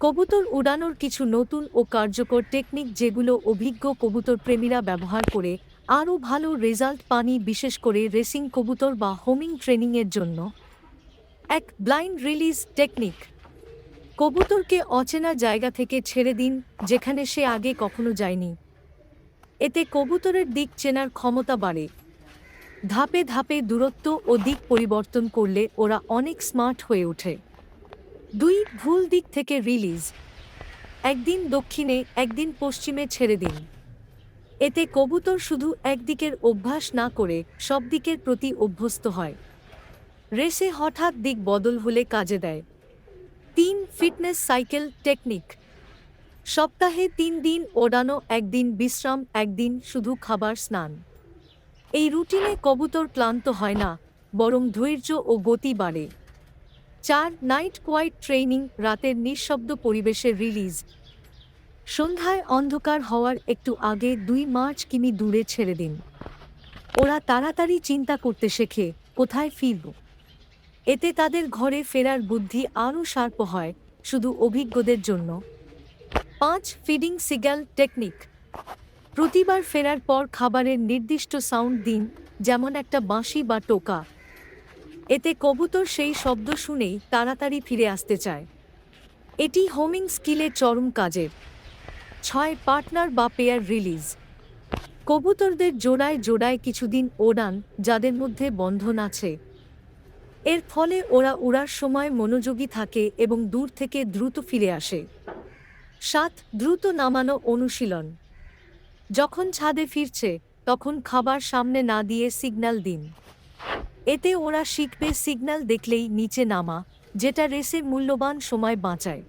কবুতর উড়ানোর কিছু নতুন ও কার্যকর টেকনিক যেগুলো অভিজ্ঞ কবুতর প্রেমীরা ব্যবহার করে আরও ভালো রেজাল্ট পানি, বিশেষ করে রেসিং কবুতর বা হোমিং ট্রেনিংয়ের জন্য। এক ব্লাইন্ড রিলিজ টেকনিক। কবুতরকে অচেনা জায়গা থেকে ছেড়ে দিন, যেখানে সে আগে কখনো যায়নি। এতে কবুতরের দিক চেনার ক্ষমতা বাড়ে। ধাপে ধাপে দূরত্ব ও দিক পরিবর্তন করলে ওরা অনেক স্মার্ট হয়ে ওঠে। দুই ভুল দিক থেকে রিলিজ একদিন দক্ষিণে, একদিন পশ্চিমে ছেড়ে দিন। এতে কবুতর শুধু একদিকের অভ্যাস না করে সব দিকের প্রতি অভ্যস্ত হয়। রেসে হঠাৎ দিক বদল হলে কাজে দেয়। তিন ফিটনেস সাইকেল টেকনিক। সপ্তাহে তিন দিন ওড়ানো, একদিন বিশ্রাম, একদিন শুধু খাবার, স্নান। এই রুটিনে কবুতর ক্লান্ত হয় না, বরং ধৈর্য ও গতি বাড়ে। চার নাইট কোয়াইট ট্রেনিং রাতের নিঃশব্দ পরিবেশের রিলিজ। সন্ধ্যায় অন্ধকার হওয়ার একটু আগে দুই মার্চ কিমি দূরে ছেড়ে দিন। ওরা তাড়াতাড়ি চিন্তা করতে শেখে, কোথায় ফিরব? এতে তাদের ঘরে ফেরার বুদ্ধি আরও শার্প হয়, শুধু অভিজ্ঞদের জন্য। পাঁচ ফিডিং সিগাল টেকনিক। প্রতিবার ফেরার পর খাবারের নির্দিষ্ট সাউন্ড দিন, যেমন একটা বাঁশি বা টোকা। এতে কবুতর সেই শব্দ শুনেই তাড়াতাড়ি ফিরে আসতে চায়। এটি হোমিং স্কিলের চরম কাজের। ছয় পার্টনার বা পেয়ার রিলিজ কবুতরদের জোড়ায় জোড়ায় কিছুদিন ওড়ান যাদের মধ্যে বন্ধন আছে। এর ফলে ওরা উড়ার সময় মনোযোগী থাকে এবং দূর থেকে দ্রুত ফিরে আসে। সাত, দ্রুত নামানো অনুশীলন। যখন ছাদে ফিরছে, তখন খাবার সামনে না দিয়ে সিগন্যাল দিন। এতে ওরা শিখবে সিগন্যাল দেখলেই নিচে নামা যেটা রেসে মূল্যবান সময় বাঁচায়।